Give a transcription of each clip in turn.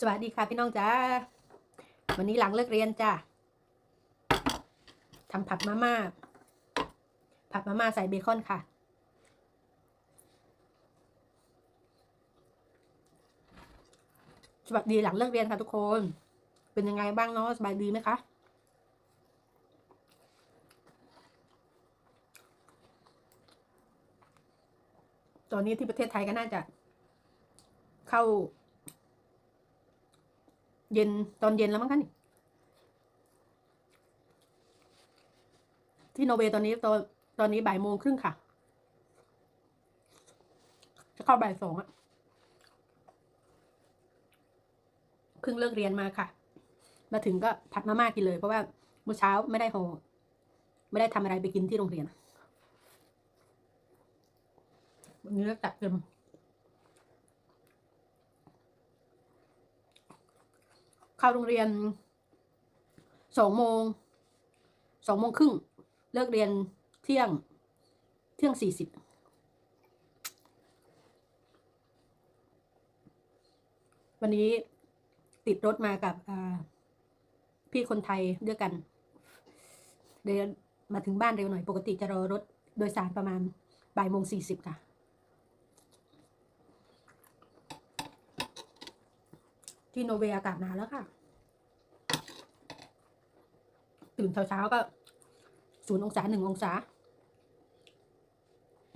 สวัสดีค่ะพี่น้องจ้าวันนี้หลังเลิกเรียนจ้าทำผัดมาม่า ผัดมาม่าใส่เบคอนค่ะ สวัสดีหลังเลิกเรียนค่ะทุกคน เป็นยังไงบ้างเนาะสบายดีไหมคะตอนนี้ที่ประเทศไทยก็น่าจะเข้า เย็นตอนเย็นแล้วมั้งคะนี่ที่โนอร์เวย์ตอนนี้ตอนตอนนี้บ่ายโมงครึ่งค่ะ จะเข้าบ่ายสองอะเพิ่งเลิกเรียนมาค่ะ มาถึงก็ผัดมาม่ากินเลย เพราะว่าเมื่อเช้าไม่ได้หอไม่ได้ทำอะไรไปกินที่โรงเรียนวันนี้ก็จัดเต็ม เข้าโรงเรียนสองโมงสองโมงครึ่งเลิกเรียนเที่ยงเที่ยงสี่สิบวันนี้ติดรถมากับพี่คนไทยด้วยกัน เดินมาถึงบ้านเร็วหน่อย ปกติจะรอรถโดยสารประมาณบ่ายโมงสี่สิบค่ะ ที่โนเวย์อากาศหนาวแล้วค่ะ ตื่นเช้าๆก็ศูนย์องศาหนึ่งองศา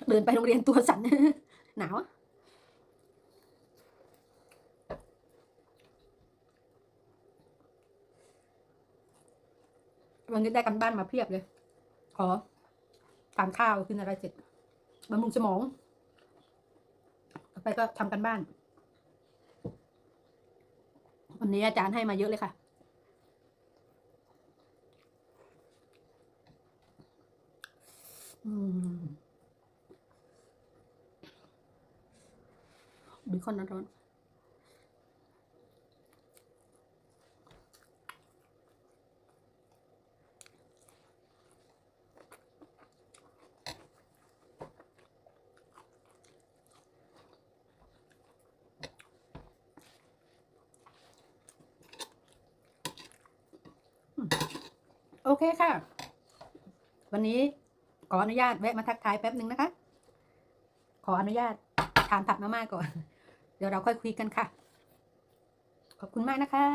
เดินไปโรงเรียนตัวสั่นหนาววันนี้ได้กันบ้านมาเพียบเลย ขอทานข้าวกินอะไรเสร็จบำรุงสมองต่อไปก็ทำกันบ้าน วันนี้อาจารย์ให้มาเยอะเลยค่ะ อืม บิคอนร้อนๆ โอเคค่ะ วันนี้ขออนุญาตแวะมาทักทายแป๊บหนึ่งนะคะ ขออนุญาตทานผัดมาม่าก่อน เดี๋ยวเราค่อยคุยกันค่ะ ขอบคุณมากนะคะ